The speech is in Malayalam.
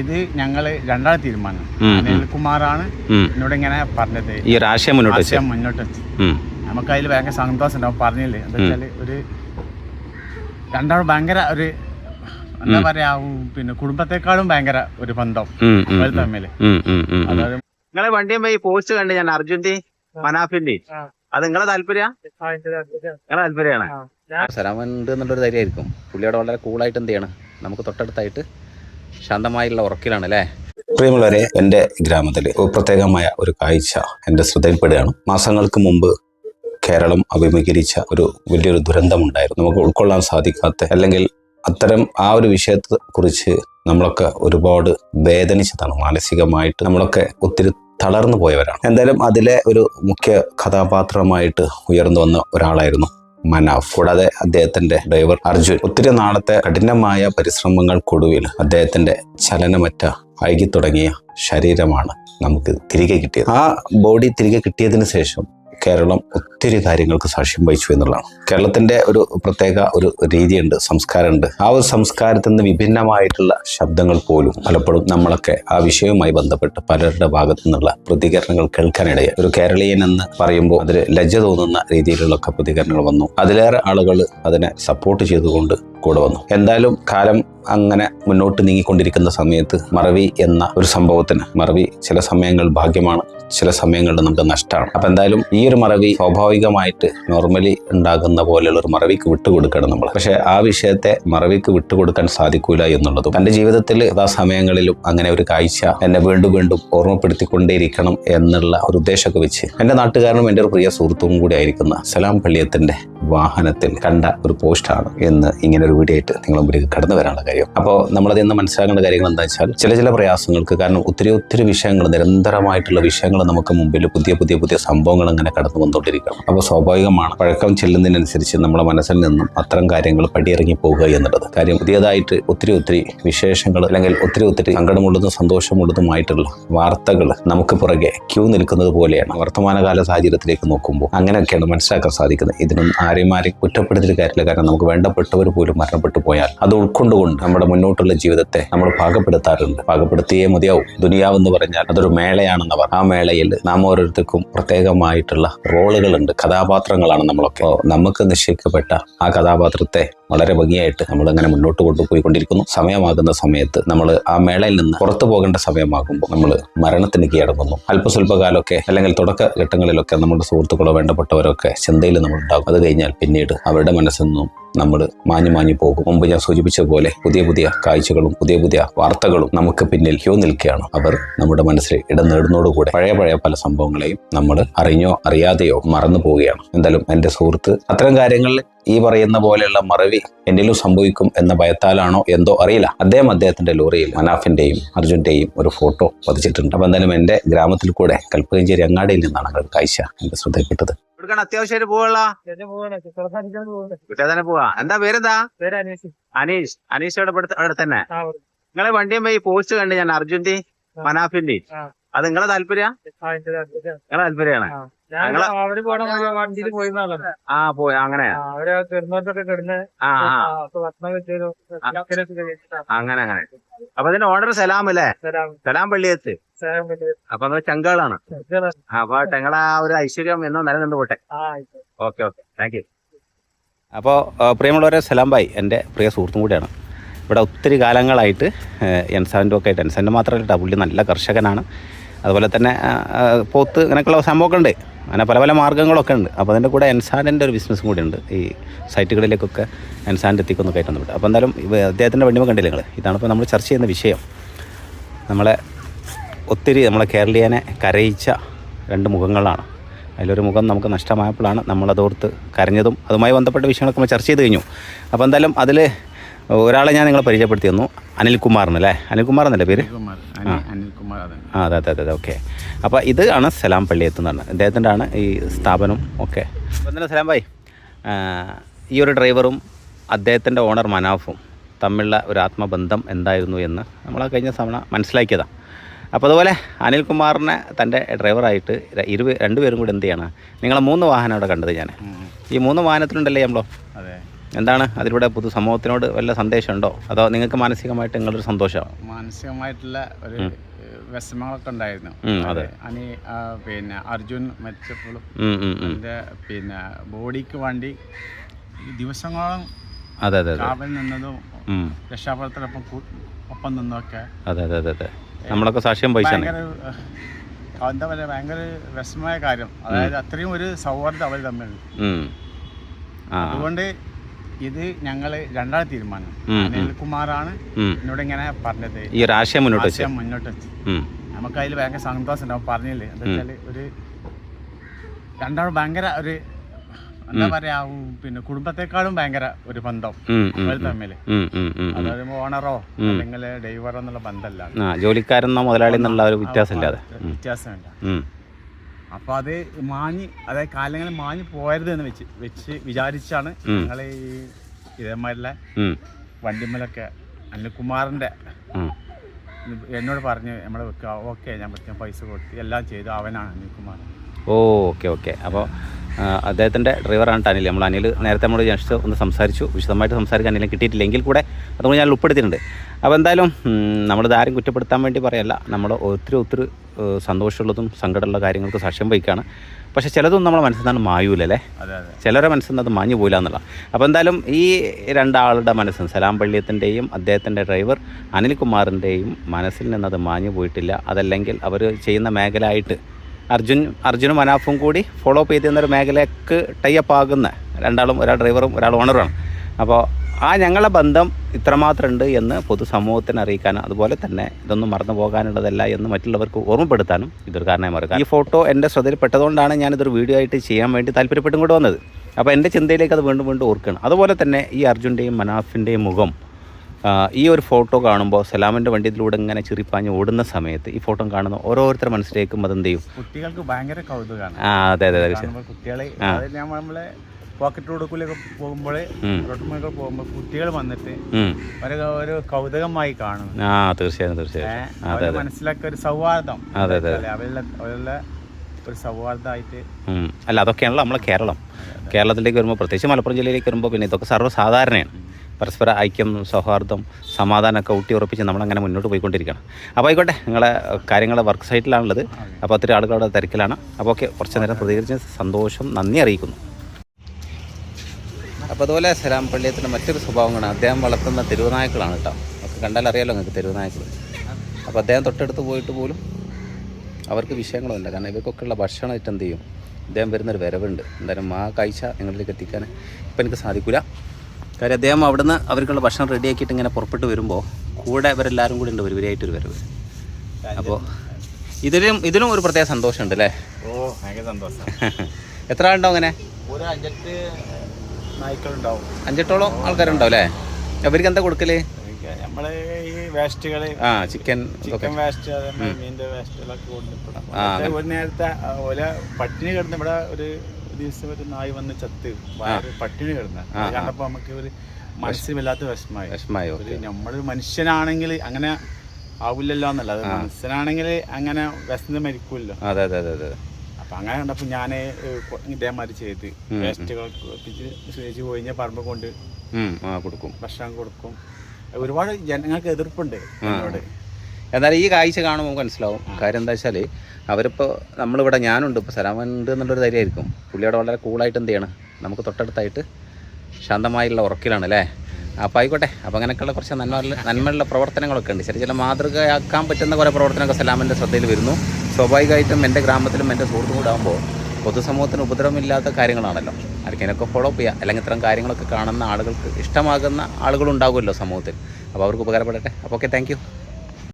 ഇത് ഞങ്ങൾ രണ്ടാം തീരുമാനം. അനിൽകുമാറാണ് എന്നോട് ഇങ്ങനെ പറഞ്ഞത്. ഈ ഒരു ആശയം മുന്നോട്ട് വെച്ച്. ആശയം മുന്നോട്ട് വെച്ചത്. നമുക്ക് അതിൽ ഭയങ്കര സന്തോഷം ഉണ്ടാവും പറഞ്ഞില്ലേ? എന്താ വെച്ചാൽ ഒരു രണ്ടാളും ഭയങ്കര ഒരു എന്താ പറയാ പിന്നെ കുടുംബത്തെക്കാളും ഭയങ്കര ഒരു ബന്ധം. അവർ അവർ തമ്മിൽ നിങ്ങളെ വണ്ടിയും ഈ പോസ്റ്റ് കണ്ട് ഞാൻ അർജുന്റെ മനാഫിന്റെ അത് നിങ്ങളെ താല്പര്യ? നിങ്ങളെ താല്പര്യമാണ് സലാമൻ ഉണ്ട് എന്നുള്ളൊരു ധൈര്യമായിരിക്കും. പുള്ളിയോട് വളരെ കൂളായിട്ട് എന്ത് ചെയ്യണം? നമുക്ക് തൊട്ടടുത്തായിട്ട് ശാന്തമായുള്ള ഉറക്കിലാണ് അല്ലേ പ്രിയമുള്ളവരെ എന്റെ ഗ്രാമത്തിൽ പ്രത്യേകമായ ഒരു കാഴ്ച എന്റെ ശ്രദ്ധയിൽപ്പെടുകയാണ് മാസങ്ങൾക്ക് മുമ്പ് കേരളം അഭിമുഖീകരിച്ച ഒരു വലിയൊരു ദുരന്തമുണ്ടായിരുന്നു. നമുക്ക് ഉൾക്കൊള്ളാൻ സാധിക്കാത്ത അല്ലെങ്കിൽ അത്തരം ആ ഒരു വിഷയത്തെ കുറിച്ച് നമ്മളൊക്കെ ഒരുപാട് വേദനിച്ചതാണ്. മാനസികമായിട്ട് നമ്മളൊക്കെ ഒത്തിരി തളർന്നു പോയവരാണ്. എന്തായാലും അതിലെ ഒരു മുഖ്യ കഥാപാത്രമായിട്ട് ഉയർന്നു വന്ന ഒരാളായിരുന്നു മനാഫ്. കൂടാതെ അദ്ദേഹത്തിന്റെ ഡ്രൈവർ അർജുൻ. ഒത്തിരി നാളത്തെ കഠിനമായ പരിശ്രമങ്ങൾക്കൊടുവിൽ അദ്ദേഹത്തിന്റെ ചലനമറ്റ അഴുകി തുടങ്ങിയ ശരീരമാണ് നമുക്ക് തിരികെ കിട്ടിയത്. ആ ബോഡി തിരികെ കിട്ടിയതിന് ശേഷം കേരളം ഒത്തിരി കാര്യങ്ങൾക്ക് സാക്ഷ്യം വഹിച്ചു എന്നുള്ളതാണ്. കേരളത്തിന്റെ ഒരു പ്രത്യേക ഒരു രീതിയുണ്ട് സംസ്കാരമുണ്ട്. ആ ഒരു സംസ്കാരത്തിൽ നിന്ന് വിഭിന്നമായിട്ടുള്ള ശബ്ദങ്ങൾ പോലും പലപ്പോഴും നമ്മളൊക്കെ ആ വിഷയവുമായി ബന്ധപ്പെട്ട് പലരുടെ ഭാഗത്തു നിന്നുള്ള പ്രതികരണങ്ങൾ കേൾക്കാനിടയായി. ഒരു കേരളീയൻ എന്ന് പറയുമ്പോൾ അതിൽ ലജ്ജ തോന്നുന്ന രീതിയിലുള്ളൊക്കെ പ്രതികരണങ്ങൾ വന്നു. അതിലേറെ ആളുകൾ അതിനെ സപ്പോർട്ട് ചെയ്തുകൊണ്ട് കൂടെ വന്നു. എന്തായാലും കാലം അങ്ങനെ മുന്നോട്ട് നീങ്ങിക്കൊണ്ടിരിക്കുന്ന സമയത്ത് മറവി എന്ന ഒരു സംഭവത്തിന് മറവി ചില സമയങ്ങൾ ഭാഗ്യമാണ് ചില സമയങ്ങളിൽ നമുക്ക് നഷ്ടമാണ്. അപ്പം എന്തായാലും ഈ ഒരു മറവി സ്വാഭാവികമായിട്ട് നോർമലി ഉണ്ടാകുന്ന പോലെയുള്ള ഒരു മറവിക്ക് വിട്ടുകൊടുക്കണം നമ്മൾ. പക്ഷേ ആ വിഷയത്തെ മറവിക്ക് വിട്ടുകൊടുക്കാൻ സാധിക്കൂല എന്നുള്ളതും എന്റെ ജീവിതത്തിൽ ആ സമയങ്ങളിലും അങ്ങനെ ഒരു കാഴ്ച എന്നെ വീണ്ടും വീണ്ടും ഓർമ്മപ്പെടുത്തിക്കൊണ്ടേയിരിക്കണം എന്നുള്ള ഒരു ഉദ്ദേശമൊക്കെ വെച്ച് എന്റെ നാട്ടുകാരനും എന്റെ ഒരു പ്രിയ സുഹൃത്തും കൂടി ആയിരിക്കുന്ന സലാം പള്ളിയത്തിന്റെ വാഹനത്തിൽ കണ്ട ഒരു പോസ്റ്റാണ് എന്ന് ഇങ്ങനെ ഒരു വീഡിയോ ആയിട്ട് നിങ്ങളുടെ മുമ്പിലേക്ക് കടന്നു വരാനുള്ള കാര്യം അപ്പോൾ നമ്മളതിൽ നിന്ന് മനസ്സിലാക്കേണ്ട കാര്യങ്ങൾ എന്താ വെച്ചാൽ ചില ചില പ്രയാസങ്ങൾക്ക് കാരണം ഒത്തിരി ഒത്തിരി വിഷയങ്ങൾ നിരന്തരമായിട്ടുള്ള വിഷയങ്ങൾ നമുക്ക് മുമ്പിൽ പുതിയ പുതിയ പുതിയ സംഭവങ്ങൾ അങ്ങനെ കടന്നു വന്നുകൊണ്ടിരിക്കണം അപ്പോൾ സ്വാഭാവികമാണ് പഴക്കം ചെല്ലുന്നതിനനുസരിച്ച് നമ്മുടെ മനസ്സിൽ നിന്നും അത്തരം കാര്യങ്ങൾ പടിയിറങ്ങി പോകുക എന്നുള്ളത്. കാര്യം പുതിയതായിട്ട് ഒത്തിരി ഒത്തിരി വിശേഷങ്ങൾ അല്ലെങ്കിൽ ഒത്തിരി ഒത്തിരി സങ്കടമുള്ളതും സന്തോഷമുള്ളതുമായിട്ടുള്ള വാർത്തകൾ നമുക്ക് പുറകെ ക്യൂ നിൽക്കുന്നത് പോലെയാണ്. വർത്തമാനകാല സാഹചര്യത്തിലേക്ക് നോക്കുമ്പോൾ അങ്ങനെയൊക്കെയാണ് മനസ്സിലാക്കാൻ സാധിക്കുന്നത്. ഇതിനൊന്നും ആരെയും ആരെയും കുറ്റപ്പെടുത്തിയിട്ട് കാര്യമില്ല. കാരണം നമുക്ക് വേണ്ടപ്പെട്ടവർ പോലും മരണപ്പെട്ടു പോയാൽ അത് ഉൾക്കൊണ്ടുകൊണ്ട് നമ്മുടെ മുന്നോട്ടുള്ള ജീവിതത്തെ നമ്മൾ പാകപ്പെടുത്താറുണ്ട്. പാകപ്പെടുത്തിയേ മതിയാവും. ദുനിയാവ് എന്ന് പറഞ്ഞാൽ അതൊരു മേളയാണെന്നവർ. ആ മേളയിൽ നാം ഓരോരുത്തർക്കും പ്രത്യേകമായിട്ടുള്ള റോളുകളുണ്ട്. കഥാപാത്രങ്ങളാണ് നമ്മളൊക്കെ. നമുക്ക് നിശ്ചയിക്കപ്പെട്ട ആ കഥാപാത്രത്തെ വളരെ ഭംഗിയായിട്ട് നമ്മൾ അങ്ങനെ മുന്നോട്ട് കൊണ്ടുപോയിക്കൊണ്ടിരിക്കുന്നു സമയമാകുന്ന സമയത്ത് നമ്മൾ ആ മേളയിൽ നിന്ന് പുറത്തു പോകേണ്ട സമയമാകുമ്പോൾ നമ്മൾ മരണത്തിന് കീഴടങ്ങുന്നു അല്പസ്വല്പകാലമൊക്കെ അല്ലെങ്കിൽ തുടക്ക ഘട്ടങ്ങളിലൊക്കെ നമ്മുടെ സുഹൃത്തുക്കളോ വേണ്ടപ്പെട്ടവരൊക്കെ ചിന്തയിൽ നമ്മൾ ഉണ്ടാകും അത് കഴിഞ്ഞാൽ പിന്നീട് അവരുടെ മനസ്സിൽ നിന്നും നമ്മൾ മാഞ്ഞു മാഞ്ഞു പോകും. മുമ്പ് ഞാൻ സൂചിപ്പിച്ച പോലെ പുതിയ പുതിയ കാഴ്ചകളും പുതിയ പുതിയ വാർത്തകളും നമുക്ക് പിന്നിൽ ക്യൂ നിൽക്കുകയാണ്. അവർ നമ്മുടെ മനസ്സിൽ ഇടം നേടുന്നതോടുകൂടെ പഴയ പഴയ പല സംഭവങ്ങളെയും നമ്മൾ അറിഞ്ഞോ അറിയാതെയോ മറന്നു പോവുകയാണ്. എന്തായാലും എന്റെ സുഹൃത്ത് അത്തരം കാര്യങ്ങളിൽ ഈ പറയുന്ന പോലെയുള്ള മറവി എന്നിലും സംഭവിക്കും എന്ന ഭയത്താലാണോ എന്തോ അറിയില്ല. അദ്ദേഹം അദ്ദേഹത്തിന്റെ ലോറിയിൽ മനാഫിന്റെയും അർജുന്റെയും ഒരു ഫോട്ടോ പതിച്ചിട്ടുണ്ട്. അപ്പൊ എന്തായാലും എന്റെ ഗ്രാമത്തിൽ കൂടെ കൽപ്പകഞ്ചേരി അങ്ങാടിയിൽ നിന്നാണ് അങ്ങനെ ഒരു കാഴ്ച എന്റെ ശ്രദ്ധയിൽപ്പെട്ടത്. അത്യാവശ്യമായിട്ട് പോവുള്ള? പോവാ. എന്താ പേരെന്താ? അനീഷ്. അനീഷ്. അവിടെ തന്നെ. നിങ്ങളെ വണ്ടിയും ഈ പോസ്റ്റ് കണ്ട് ഞാൻ അർജുന്റെ മനാഫിന്റെ ആ. അത് നിങ്ങളെ താല്പര്യ? നിങ്ങളെ താല്പര്യാണ്. വണ്ടിയിൽ ആ പോയി അങ്ങനെ. അങ്ങനെ അങ്ങനെ. അപ്പൊ അതിന്റെ ഓർഡർ സലാം അല്ലേ? സലാം. പള്ളിയത്ത്. അപ്പൊ നമ്മൾ ചങ്കാളാണ്. അപ്പൊ ഞങ്ങളെ ആ ഒരു ഐശ്വര്യം എന്നോ നിലനിന്ന് പോട്ടെ. Okay okay. താങ്ക് യു അപ്പോൾ പ്രിയമുള്ളവരെ സലാം ബായ് എന്റെ പ്രിയ സുഹൃത്തും കൂടിയാണ്. ഇവിടെ ഒത്തിരി കാലങ്ങളായിട്ട് എൻസാന്റെ ഒക്കെ ആയിട്ട് എൻസാന്റെ മാത്രമല്ല പുള്ളി നല്ല കർഷകനാണ്. അതുപോലെ തന്നെ പോത്ത് ഇങ്ങനെയൊക്കെയുള്ള സംഭവമൊക്കെ ഉണ്ട് അങ്ങനെ പല പല മാർഗങ്ങളൊക്കെ ഉണ്ട്. അപ്പോൾ അതിന്റെ കൂടെ എൻസാന്റെ ഒരു ബിസിനസ്സും കൂടി ഉണ്ട്. ഈ സൈറ്റുകളിലേക്കൊക്കെ എൻസാന്റെ എത്തിക്കൊന്ന് ബന്ധപ്പെട്ട് അപ്പോൾ എന്തായാലും അദ്ദേഹത്തിന്റെ വണ്ടിമ കണ്ടില്ല നിങ്ങൾ ഇതാണ് ഇപ്പോൾ നമ്മൾ ചർച്ച ചെയ്യുന്ന വിഷയം. നമ്മളെ ഒത്തിരി നമ്മളെ കേരളീയനെ കരയിച്ച രണ്ട് മുഖങ്ങളാണ്. അതിലൊരു മുഖം നമുക്ക് നഷ്ടമായപ്പോഴാണ് നമ്മളതോർത്ത് കരഞ്ഞതും അതുമായി ബന്ധപ്പെട്ട വിഷയങ്ങളൊക്കെ നമ്മൾ ചർച്ച ചെയ്ത് കഴിഞ്ഞു. അപ്പോൾ എന്തായാലും അതിൽ ഒരാളെ ഞാൻ നിങ്ങളെ പരിചയപ്പെടുത്തി തന്നു. അനിൽകുമാറിന് അല്ലേ? അനിൽകുമാർ എന്നല്ലേ പേര്? അനിൽകുമാർ. അനിൽകുമാർ അതെ. ആ അതെ അതെ അതെ അതെ ഓക്കെ. അപ്പോൾ ഇത് ആണ് സലാം പള്ളി എത്തുന്നതാണ്. ഇദ്ദേഹത്തിന്റെ ആണ് ഈ സ്ഥാപനം. ഓക്കെ. അപ്പോൾ സലാം ഭായ്? ഈ ഒരു ഡ്രൈവറും അദ്ദേഹത്തിന്റെ ഓണർ മനാഫും തമ്മിലുള്ള ഒരു ആത്മബന്ധം എന്തായിരുന്നു എന്ന് നമ്മൾ ആ കഴിഞ്ഞ തവണ മനസ്സിലാക്കിയതാണ് അപ്പോൾ അതുപോലെ അനിൽകുമാറിനെ തന്റെ ഡ്രൈവറായിട്ട് ഇരുപ ഇരു രണ്ടുപേരും കൂടി എന്ത് ചെയ്യണം? നിങ്ങളെ മൂന്ന് വാഹനം അവിടെ കണ്ടത് ഞാൻ. ഈ മൂന്ന് വാഹനത്തിലുണ്ടല്ലേ നമ്മളോ? അതെ. എന്താണ്? അതിലൂടെ പൊതുസമൂഹത്തിനോട് വല്ല സന്ദേശമുണ്ടോ? അതോ നിങ്ങൾക്ക് മാനസികമായിട്ട് നിങ്ങളൊരു സന്തോഷമാണ് മാനസികമായിട്ടുള്ള ഒരു വിഷമങ്ങളൊക്കെ ഉണ്ടായിരുന്നു. അതെ. അനി പിന്നെ അർജുൻ മരിച്ചപ്പോഴും. എന്റെ പിന്നെ ബോഡിക്ക് വേണ്ടി ദിവസങ്ങളും ദിവസങ്ങളോളം അതെ അതെ കാവൽ നിന്നതും. രക്ഷാപ്രവർത്തനൊപ്പം ഒപ്പം നിന്നൊക്കെ അതെ അതെ അതെ അതെ. നമ്മളൊക്കെ സാക്ഷ്യം ഏഹ്, എന്താ പറയുക ഭയങ്കര വിഷമമായ കാര്യം. അതായത് അത്രയും ഒരു സൗഹാർദ്ദം അവർ തമ്മിൽ അതുകൊണ്ട് ഇത് ഞങ്ങൾ രണ്ടാം തീരുമാനം. അനിൽകുമാറാണ് എന്നോട് ഇങ്ങനെ പറഞ്ഞത്. ഈ ഒരു ആശയം മുന്നോട്ട് വെച്ച്. ആശയം മുന്നോട്ട് വെച്ച്. നമുക്ക് അതിൽ ഭയങ്കര സന്തോഷം ഉണ്ടാവും പറഞ്ഞില്ലേ? എന്താ വെച്ചാൽ ഒരു രണ്ടാളും ഭയങ്കര ഒരു എന്താ പറയാ പിന്നെ കുടുംബത്തെക്കാളും ഭയങ്കര ഒരു ബന്ധം അവർ തമ്മിൽ. അതായത് ഓണറോ അല്ലെങ്കിൽ ഡ്രൈവറോ എന്നുള്ള ബന്ധമല്ല ജോലിക്കാരെന്നോ മുതലാളി എന്നുള്ള ഒരു വ്യത്യാസമില്ലാതെ. വ്യത്യാസമില്ല. ഉം. അപ്പൊ അത് മാഞ്ഞ് അതായത് കാലങ്ങളിൽ മാഞ്ഞ് പോയരുത് എന്ന് വെച്ച് വെച്ച് വിചാരിച്ചാണ് ഞങ്ങൾ ഈ ഇതേമാരിലെ വണ്ടിമലൊക്കെ അനിൽകുമാറിന്റെ. എന്നോട് പറഞ്ഞു നമ്മളെ വെക്കുക ഓക്കെ ഞാൻ പറ്റിയ പൈസ കൊടുത്ത് എല്ലാം ചെയ്തു അവനാണ് അനിൽകുമാർ ഓ ഓക്കെ ഓക്കെ അപ്പോൾ അദ്ദേഹത്തിന്റെ ഡ്രൈവറാണ് അനിൽ നമ്മൾ അനിൽ നേരത്തെ നമ്മൾ ജസ്റ്റ് ഒന്ന് സംസാരിച്ചു. വിശദമായിട്ട് സംസാരിക്കാൻ അനിലിനെ കിട്ടിയിട്ടില്ലെങ്കിൽ കൂടെ അതുകൊണ്ട് ഞാൻ ഉൾപ്പെടുത്തിയിട്ടുണ്ട്. അപ്പോൾ എന്തായാലും നമ്മൾ ആരും കുറ്റപ്പെടുത്താൻ വേണ്ടി പറയല്ല. നമ്മൾ ഒത്തിരി ഒത്തിരി സന്തോഷമുള്ളതും സങ്കടമുള്ള കാര്യങ്ങൾക്ക് സാക്ഷ്യം വഹിക്കുകയാണ്. പക്ഷേ ചിലതൊന്നും നമ്മളെ മനസ്സിൽ നിന്നാണ് മായൂലല്ലേ ചിലരെ മനസ്സിൽ നിന്ന് അത് മാഞ്ഞു പോയില്ല എന്നുള്ള അപ്പോൾ എന്തായാലും ഈ രണ്ടാളുടെ മനസ്സിൽ സലാം പള്ളിയത്തിന്റെയും അദ്ദേഹത്തിന്റെ ഡ്രൈവർ അനിൽകുമാറിന്റെയും മനസ്സിൽ നിന്നത് മാഞ്ഞു പോയിട്ടില്ല. അതല്ലെങ്കിൽ അവർ ചെയ്യുന്ന മേഖല ആയിട്ട് അർജുൻ അർജുനും മനാഫും കൂടി ഫോളോ അപ്പ് ചെയ്ത് ഒരു മേഖലയ്ക്ക് ടൈപ്പ് ആകുന്ന രണ്ടാളും ഒരാൾ ഡ്രൈവറും ഒരാൾ ഓണറുമാണ് അപ്പോൾ ആ ഞങ്ങളുടെ ബന്ധം ഇത്രമാത്രം ഉണ്ട് എന്ന് പൊതുസമൂഹത്തിന് അറിയിക്കാനും അതുപോലെ തന്നെ ഇതൊന്നും മറന്നു പോകാനുള്ളതല്ല എന്ന് മറ്റുള്ളവർക്ക് ഓർമ്മപ്പെടുത്താനും ഇതൊരു കാരണമായി മാറുക ഈ ഫോട്ടോ എന്റെ ശ്രദ്ധയിൽപ്പെട്ടതുകൊണ്ടാണ് ഞാനിതൊരു വീഡിയോ ആയിട്ട് ചെയ്യാൻ വേണ്ടി താല്പര്യപ്പെട്ടും കൊണ്ട് വന്നത്. അപ്പോൾ എന്റെ ചിന്തയിലേക്ക് അത് വീണ്ടും വീണ്ടും ഓർക്കണം അതുപോലെ തന്നെ ഈ അർജുന്റെയും മനാഫിന്റെയും മുഖം ഈ ഒരു ഫോട്ടോ കാണുമ്പോൾ സലാമിന്റെ വണ്ടിയിലൂടെ ഇങ്ങനെ ചിറിപ്പാഞ്ഞ് ഓടുന്ന സമയത്ത് ഈ ഫോട്ടോ കാണുന്ന ഓരോരുത്തരുടെ മനസ്സിലേക്കും അതെന്ത് ചെയ്യും? കുട്ടികൾക്ക് ഭയങ്കര കൗതുകമാണ് ആ അതെ അതെ അതെ കുട്ടികളെ നമ്മളെ പോക്കറ്റ് റോഡിലൊക്കെ പോകുമ്പോൾ. റോഡ് പോകുമ്പോൾ കുട്ടികൾ വന്നിട്ട്. ഒരു ഒരു കൗതുകമായി കാണും ആ തീർച്ചയായും തീർച്ചയായും. മനസ്സിലാക്കിയ ഒരു സൗഹാർദ്ദം അതെ, അതെ. അവരുടെ അവരുടെ ഒരു സൗഹാർദ്ദമായിട്ട് അല്ല അതൊക്കെയാണല്ലോ നമ്മളെ കേരളം. കേരളത്തിലേക്ക് വരുമ്പോൾ പ്രത്യേകിച്ച് മലപ്പുറം ജില്ലയിലേക്ക് വരുമ്പോൾ പിന്നെ ഇതൊക്കെ സർവസാധാരണയാണ്. പരസ്പര ഐക്യം സൗഹാർദ്ദം സമാധാനമൊക്കെ ഊട്ടി ഉറപ്പിച്ച് നമ്മളങ്ങനെ മുന്നോട്ട് പോയിക്കൊണ്ടിരിക്കണം അപ്പോൾ ആയിക്കോട്ടെ നിങ്ങളെ കാര്യങ്ങൾ വർക്ക് സൈറ്റിലാണുള്ളത്. അപ്പോൾ ഒത്തിരി ആളുകളുടെ തിരക്കിലാണ്. അപ്പോൾ ഓക്കെ കുറച്ച് നേരം പ്രതികരിച്ച് സന്തോഷം നന്ദി അറിയിക്കുന്നു. അപ്പോൾ അതുപോലെ സലാം പള്ളിയത്തിന്റെ മറ്റൊരു സ്വഭാവമാണ് അദ്ദേഹം വളർത്തുന്ന തെരുവുനായ്ക്കളാണ് കേട്ടോ. ഒക്കെ കണ്ടാൽ അറിയാലോ നിങ്ങൾക്ക് തെരുവുനായ്ക്കൾ. അപ്പോൾ അദ്ദേഹം തൊട്ടടുത്ത് പോയിട്ട് പോലും അവർക്ക് വിഷയങ്ങളൊന്നുമില്ല കാരണം ഇവർക്കൊക്കെയുള്ള ഭക്ഷണമായിട്ട് എന്ത് ചെയ്യും? അദ്ദേഹം വരുന്നൊരു വരവുണ്ട്. എന്തായാലും ആ കാഴ്ച നിങ്ങളിലേക്ക് എത്തിക്കാൻ ഇപ്പം എനിക്ക് സാധിക്കില്ല. കാര്യം അദ്ദേഹം അവിടുന്ന് അവർക്കുള്ള ഭക്ഷണം റെഡിയാക്കിയിട്ട് ഇങ്ങനെ പുറപ്പെട്ട് വരുമ്പോൾ കൂടെ ഇവരെല്ലാവരും കൂടി ഉണ്ട് ഒരുവരായിട്ടൊരു വരവ്. അപ്പോൾ ഇതിലും ഇതിലും ഒരു പ്രത്യേക സന്തോഷമുണ്ട് അല്ലേ? ഓ ഭയങ്കര സന്തോഷം. എത്ര ആളുണ്ടാവും അങ്ങനെ? ഒരു അഞ്ചെട്ട് നായ്ക്കളുണ്ടാവും. അഞ്ചെട്ടോളം ആൾക്കാരുണ്ടാവും അല്ലേ? അവർക്ക് എന്താ കൊടുക്കൽ? നമ്മൾ ഈ വേസ്റ്റുകൾ ആ ചിക്കൻ ചിക്കൻ വേസ്റ്റ് മീനിന്റെ വേസ്റ്റുകളൊക്കെ ഒരു നേരത്തെ ഓല പട്ടിണി കിടന്ന് ഇവിടെ ഒരു ദിവസം ഒരു നായ് വന്ന് ചത്ത് വയറ് പട്ടിണി കിടന്ന്. കണ്ടപ്പോ നമുക്ക് ഒരു മനസ്സിൽ വല്ലാത്ത വിഷമായി വിഷമായോ നമ്മളൊരു മനുഷ്യനാണെങ്കിൽ അങ്ങനെ ആവില്ലല്ലോ എന്നല്ല. അത് മനുഷ്യനാണെങ്കിൽ അങ്ങനെ വിശന്ന് മരിക്കുമല്ലോ അതെ അതെ അതെ അതെ അപ്പൊ അങ്ങനെ കണ്ടപ്പോ ഞാൻ ഇതേമാതിരി ചെയ്ത്. വേസ്റ്റുകൾ ചേച്ചി പോയി പറമ്പ് കൊണ്ട് കൊടുക്കും. ഭക്ഷണം കൊടുക്കും. ഒരുപാട് ജനങ്ങൾക്ക് എതിർപ്പുണ്ട് എന്നോട്. എന്നാൽ ഈ കാഴ്ച കാണുമ്പോൾ മനസ്സിലാവും. കാര്യം എന്താ വെച്ചാൽ അവരിപ്പോൾ നമ്മളിവിടെ ഞാനുണ്ട് ഇപ്പോൾ സലാമൻ ഉണ്ട് എന്നുള്ളൊരു ധൈര്യമായിരിക്കും. പുള്ളിയോടെ വളരെ കൂളായിട്ട് എന്ത് ചെയ്യണം? നമുക്ക് തൊട്ടടുത്തായിട്ട് ശാന്തമായുള്ള ഉറക്കിലാണ് അല്ലേ? അപ്പോൾ ആയിക്കോട്ടെ. അപ്പോൾ അങ്ങനെയൊക്കെയുള്ള കുറച്ച് നന്മ നന്മയുള്ള പ്രവർത്തനങ്ങളൊക്കെ ഉണ്ട്. ചെറിയ ചില മാതൃകയാക്കാൻ പറ്റുന്ന കുറേ പ്രവർത്തനമൊക്കെ സലാമിന്റെ ശ്രദ്ധയിൽ വരുന്നു. സ്വാഭാവികമായിട്ടും എന്റെ ഗ്രാമത്തിലും എന്റെ സുഹൃത്തും കൂടെ ആകുമ്പോൾ പൊതുസമൂഹത്തിന് ഉപദ്രവമില്ലാത്ത കാര്യങ്ങളാണല്ലോ. ആർക്കെങ്കിലൊക്കെ ഫോളോ അപ്പ് ചെയ്യുക അല്ലെങ്കിൽ ഇത്തരം കാര്യങ്ങളൊക്കെ കാണുന്ന ആളുകൾക്ക് ഇഷ്ടമാകുന്ന ആളുകളുണ്ടാകുമല്ലോ സമൂഹത്തിൽ. അപ്പോൾ അവർക്ക് ഉപകാരപ്പെടട്ടെ. അപ്പോൾ ഓക്കെ താങ്ക്